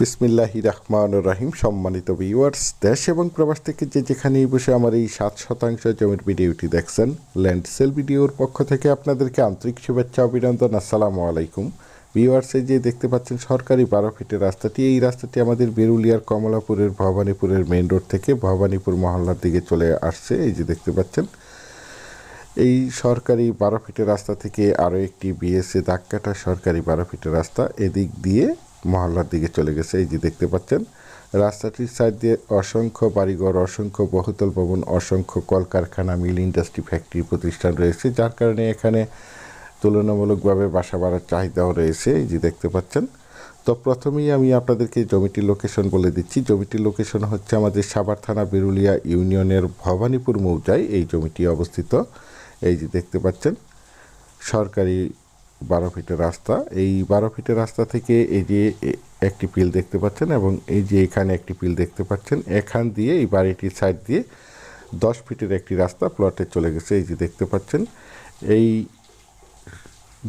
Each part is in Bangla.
বিসমিল্লাহি রহমান রাহিম, সম্মানিত ভিউয়ার্স দেশ এবং প্রবাস থেকে যে যেখানেই বসে আমার এই সাত শতাংশ জমির ভিডিওটি দেখছেন ল্যান্ড সেল ভিডিওর পক্ষ থেকে আপনাদেরকে আন্তরিক শুভেচ্ছা, অভিনন্দন, আসসালামু আলাইকুম। ভিউয়ার্স যে দেখতে পাচ্ছেন, সরকারি বারো ফিটের রাস্তাটি, এই রাস্তাটি আমাদের বেরুলিয়ার কমলাপুরের, ভবানীপুরের মেইন রোড থেকে ভবানীপুর মহল্লার দিকে চলে আসছে, এই যে দেখতে পাচ্ছেন। এই সরকারি বারো ফিটের রাস্তা থেকে আরও একটি বিএসএ দাগকাটা সরকারি বারো ফিটের রাস্তা, এদিক দিয়ে মহল্লার দিকে চলে গেছে। এই যে দেখতে পাচ্ছেন, রাস্তাটির সাইড দিয়ে অসংখ্য বাড়িঘর, অসংখ্য বহুতল ভবন, অসংখ্য কলকারখানা, মিল ইন্ডাস্ট্রি ফ্যাক্টরি প্রতিষ্ঠান রয়েছে, যার কারণে এখানে তুলনামূলকভাবে বাসা বাড়ার চাহিদাও রয়েছে। এই যে দেখতে পাচ্ছেন, তো প্রথমেই আমি আপনাদেরকে জমিটির লোকেশন বলে দিচ্ছি। জমিটির লোকেশন হচ্ছে আমাদের সাভার থানা বেরুলিয়া ইউনিয়নের ভবানীপুর মৌজায় এই জমিটি অবস্থিত। এই যে দেখতে পাচ্ছেন, সরকারি বারো ফিটের রাস্তা। এই বারো ফিটের রাস্তা থেকে এই যে একটি পিল দেখতে পাচ্ছেন এবং এই যে এখানে একটি পিল দেখতে পাচ্ছেন, এখান দিয়ে এই বাড়িটির সাইড দিয়ে দশ ফিটের একটি রাস্তা প্লটে চলে গেছে, এই যে দেখতে পাচ্ছেন। এই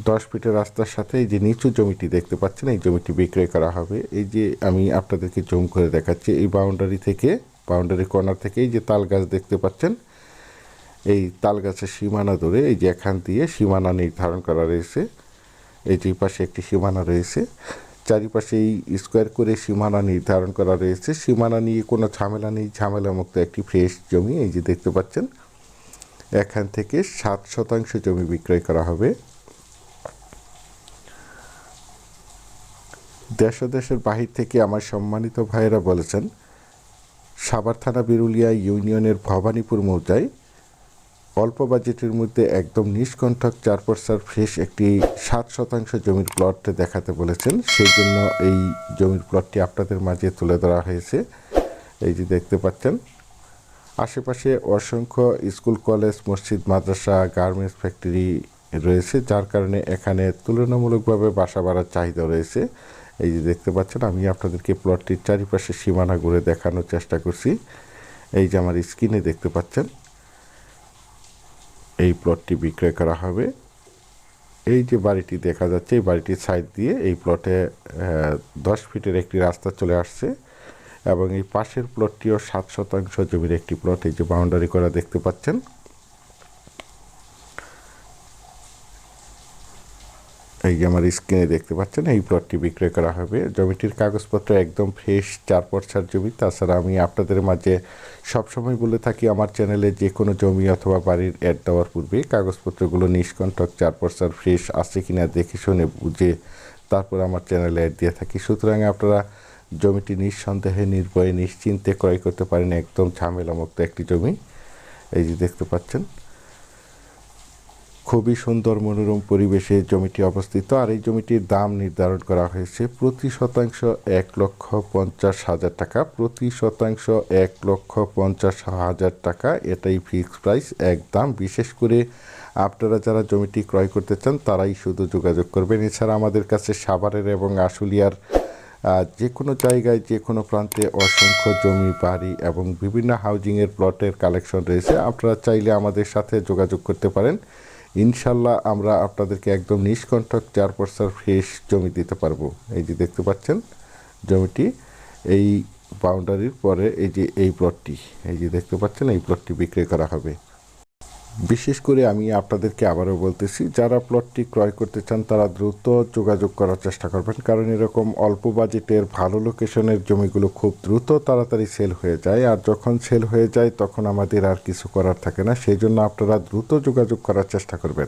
দশ ফিটের রাস্তার সাথে এই যে নিচু জমিটি দেখতে পাচ্ছেন, এই জমিটি বিক্রয় করা হবে। এই যে আমি আপনাদেরকে জুম করে দেখাচ্ছি, এই বাউন্ডারি থেকে, বাউন্ডারি কর্নার থেকে এই যে তাল গাছ দেখতে পাচ্ছেন এই তালগাছের সীমানা ধরে, এই যে এখান দিয়ে সীমানা নির্ধারণ করা রয়েছে, এই দুই পাশে একটি সীমানা রয়েছে। চারিপাশে এই স্কোয়ার করে সীমানা নির্ধারণ করা রয়েছে। সীমানা নিয়ে কোনো ঝামেলা নেই ঝামেলা মুক্ত একটি ফ্রেশ জমি, এই যে দেখতে পাচ্ছেন। এখান থেকে সাত শতাংশ জমি বিক্রয় করা হবে। দেশ দেশের বাহির থেকে আমার সম্মানিত ভাইয়েরা বলেছেন, সাভার থানা, বিরুলিয়া ইউনিয়নের ভবানীপুর মৌজায় অল্প বাজেটের মধ্যে একদম নিষ্কণ্ঠক চার পয়সার ফ্রেশ একটি সাত শতাংশ জমির প্লট দেখাতে বলেছেন। সেই জন্য এই জমির প্লটটি আপনাদের মাঝে তুলে ধরা হয়েছে। এই যে দেখতে পাচ্ছেন, আশেপাশে অসংখ্য স্কুল, কলেজ, মসজিদ, মাদ্রাসা গার্মেন্টস ফ্যাক্টরি রয়েছে, যার কারণে এখানে তুলনামূলকভাবে বাসা বাড়ার চাহিদা রয়েছে। এই যে দেখতে পাচ্ছেন, আমি আপনাদেরকে প্লটটির চারিপাশে সীমানা ঘুরে দেখানোর চেষ্টা করছি। এই যে আমার স্ক্রিনে দেখতে পাচ্ছেন এই প্লটটি বিক্রয় করা হবে। এই যে বাড়িটি দেখা যাচ্ছে, এই বাড়িটির সাইড দিয়ে এই প্লটে দশ ফিটের একটি রাস্তা চলে আসছে এবং এই পাশের প্লটটিও সাত শতাংশ জমির একটি প্লট এই যে বাউন্ডারি করা দেখতে পাচ্ছেন। এই যে আমার স্ক্রিনে দেখতে পাচ্ছেন, এই প্লটটি বিক্রয় করা হবে। জমিটির কাগজপত্র একদম ফ্রেশ চার পর্সার জমি। তাছাড়া আমি আপনাদের মাঝে সবসময় বলে থাকি, আমার চ্যানেলে যে কোনো জমি অথবা বাড়ির অ্যাড দেওয়ার পূর্বে কাগজপত্রগুলো নিষ্কণ্ঠক চার পর্সার ফ্রেশ আছে কিনা দেখে শুনে বুঝে তারপর আমার চ্যানেলে অ্যাড দিয়ে থাকি। সুতরাং আপনারা জমিটি নিঃসন্দেহে, নির্ভয়ে, নিশ্চিন্তে ক্রয় করতে পারেন। একদম ঝামেলামুক্ত একটি জমি। এই যে দেখতে পাচ্ছেন খুবই সুন্দর মনোরম পরিবেশে জমিটি অবস্থিত। আর এই জমিটির দাম নির্ধারণ করা হয়েছে প্রতি শতাংশ এক লক্ষ পঞ্চাশ হাজার টাকা। প্রতি শতাংশ এক লক্ষ পঞ্চাশ হাজার টাকা। এটাই ফিক্সড প্রাইস একদম বিশেষ করে আপনারা যারা জমিটি ক্রয় করতে চান, তারাই শুধু যোগাযোগ করবেন। এছাড়া আমাদের কাছে সাভারের এবং আশুলিয়ার যে কোনো জায়গায় যে কোনো প্রান্তে অসংখ্য জমি, বাড়ি এবং বিভিন্ন হাউজিংয়ের প্লটের কালেকশন রয়েছে। আপনারা চাইলে আমাদের সাথে যোগাযোগ করতে পারেন। ইনশাল্লাহ আমরা আপনাদেরকে একদম নিষ্কণ্ঠক চার পয়সার ফ্রেশ জমি দিতে পারব। এই যে দেখতে পাচ্ছেন জমিটি, এই বাউন্ডারির পরে এই যে, এই প্লটটি এই যে দেখতে পাচ্ছেন, এই প্লটটি বিক্রি করা হবে। বিশেষ করে আমি আপনাদেরকে আবারও বলতেছি, যারা প্লটটি ক্রয় করতে চান তারা দ্রুত যোগাযোগ করার চেষ্টা করবেন। কারণ এরকম অল্প বাজেটের ভালো লোকেশনের জমিগুলো খুব দ্রুত তাড়াতাড়ি সেল হয়ে যায়। আর যখন সেল হয়ে যায়, তখন আমাদের আর কিছু করার থাকে না। সেই জন্য আপনারা দ্রুত যোগাযোগ করার চেষ্টা করবেন।